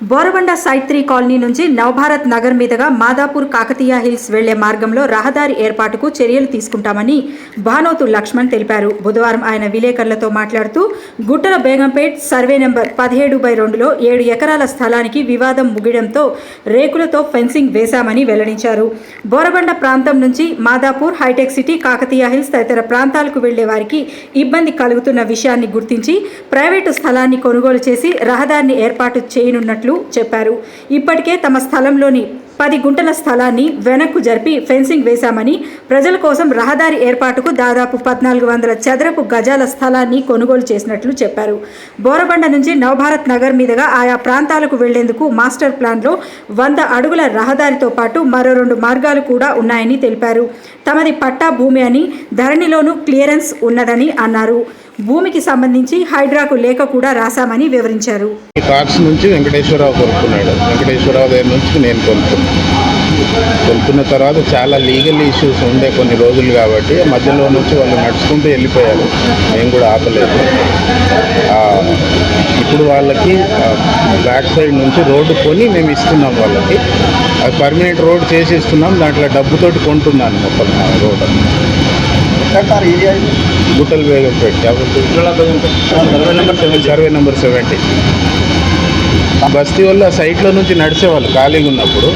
Borabanda సైత్రి colony నుంచి నవభారత్ నగర్ మీదుగా Madhapur Kakatiya hills వెళ్ళే మార్గంలో రహదారి ఏర్పాటుకు చర్యలు తీసుకుంటామని భానోతు లక్ష్మణ్ తెలిపారు. బుధవారం ఆయన విలేకరులతో మాట్లాడుతూ గుట్టల బేగంపేట్ సర్వే నెంబర్ పదిహేడు బై రెండులో ఏడు ఎకరాల స్థలానికి వివాదం ముగియడంతో రేకులతో ఫెన్సింగ్ వేశామని వెల్లడించారు. బోరబండ ప్రాంతం నుంచి Madhapur hitech City Kakatiya hills తదితర ప్రాంతాలకు వెళ్ళే వారికి ఇబ్బంది కలుగుతున్న విషయాన్ని గుర్తించి ప్రైవేటు స్థలాన్ని కొనుగోలు చేసి రహదారిని ఏర్పాటు చేయనున్నట్లు చెప్పారు. ఇప్పటికే తమ స్థలంలోని పది గుంటల స్థలాన్ని వెనక్కు జరిపి ఫెన్సింగ్ వేశామని ప్రజల కోసం రహదారి ఏర్పాటుకు దాదాపు పద్నాలుగు వందల చదరపు గజాల స్థలాన్ని కొనుగోలు చేసినట్లు చెప్పారు. బోరబండ నుంచి నవభారత్ నగర్ మీదుగా ఆయా ప్రాంతాలకు వెళ్ళేందుకు మాస్టర్ ప్లాన్లో వంద అడుగుల రహదారితో పాటు మరో రెండు మార్గాలు కూడా ఉన్నాయని తెలిపారు. తమది పట్టా భూమి అని ధరణిలోనూ క్లియరెన్స్ ఉన్నదని అన్నారు. భూమికి సంబంధించి హైడ్రాకు లేఖ కూడా రాశామని వివరించారు. ఈ కార్డ్స్ నుంచి వెంకటేశ్వరరావు కొనుక్కున్నాడు వెంకటేశ్వరరావు దగ్గర నుంచి నేను కొనుక్కున్నాను కొనుక్కున్న తర్వాత చాలా లీగల్ ఇష్యూస్ ఉండే కొన్ని రోజులు కాబట్టి మధ్యలో నుంచి వాళ్ళు నడుచుకుంటూ వెళ్ళిపోయారు. మేము కూడా ఆపలేదు. ఇప్పుడు వాళ్ళకి బ్యాక్ సైడ్ నుంచి రోడ్డు కొని మేము ఇస్తున్నాం వాళ్ళకి. అది పర్మనెంట్ రోడ్ చేసి ఇస్తున్నాం. దాంట్లో డబ్బుతోటి కొంటున్నాను మొత్తం రోడ్డు. రోడ్ సార్ ఏరియా ఇది గుట్టలు కాబట్టి survey number seven survey number seventy. బస్తీ వల్ల సైట్లో నుంచి నడిచేవాళ్ళు ఖాళీగా ఉన్నప్పుడు.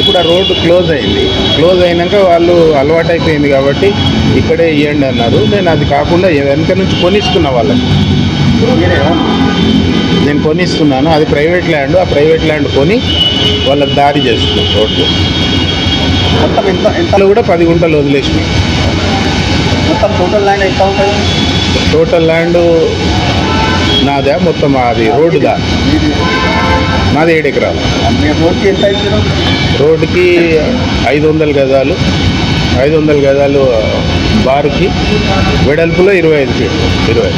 ఇప్పుడు ఆ రోడ్డు క్లోజ్ అయింది. క్లోజ్ అయినాక వాళ్ళు అలవాటు అయిపోయింది కాబట్టి ఇక్కడే ఇవ్వండి అన్నారు. నేను అది కాకుండా వెనక నుంచి కొనిస్తున్నా వాళ్ళకి నేను కొనిస్తున్నాను. అది ప్రైవేట్ ల్యాండ్. ఆ ప్రైవేట్ ల్యాండ్ కొని వాళ్ళకి దారి చేస్తున్నాను రోడ్డు. మొత్తం ఎంత ఎంత? వాళ్ళు కూడా పది గుంటలు వదిలేసినాయి మొత్తం టోటల్ లైన్ ఎంత ఉంటుంది? టోటల్ ల్యాండ్ నాదా మొత్తం అది రోడ్డుదా? నాది ఏడు ఎకరాలు. రోడ్కి ఎంత రోడ్డుకి ఐదు వందల గజాలు. ఐదు వందల గజాలు బారుకి వెడల్పులో ఇరవై ఐదు ఫీట్ ఇరవై.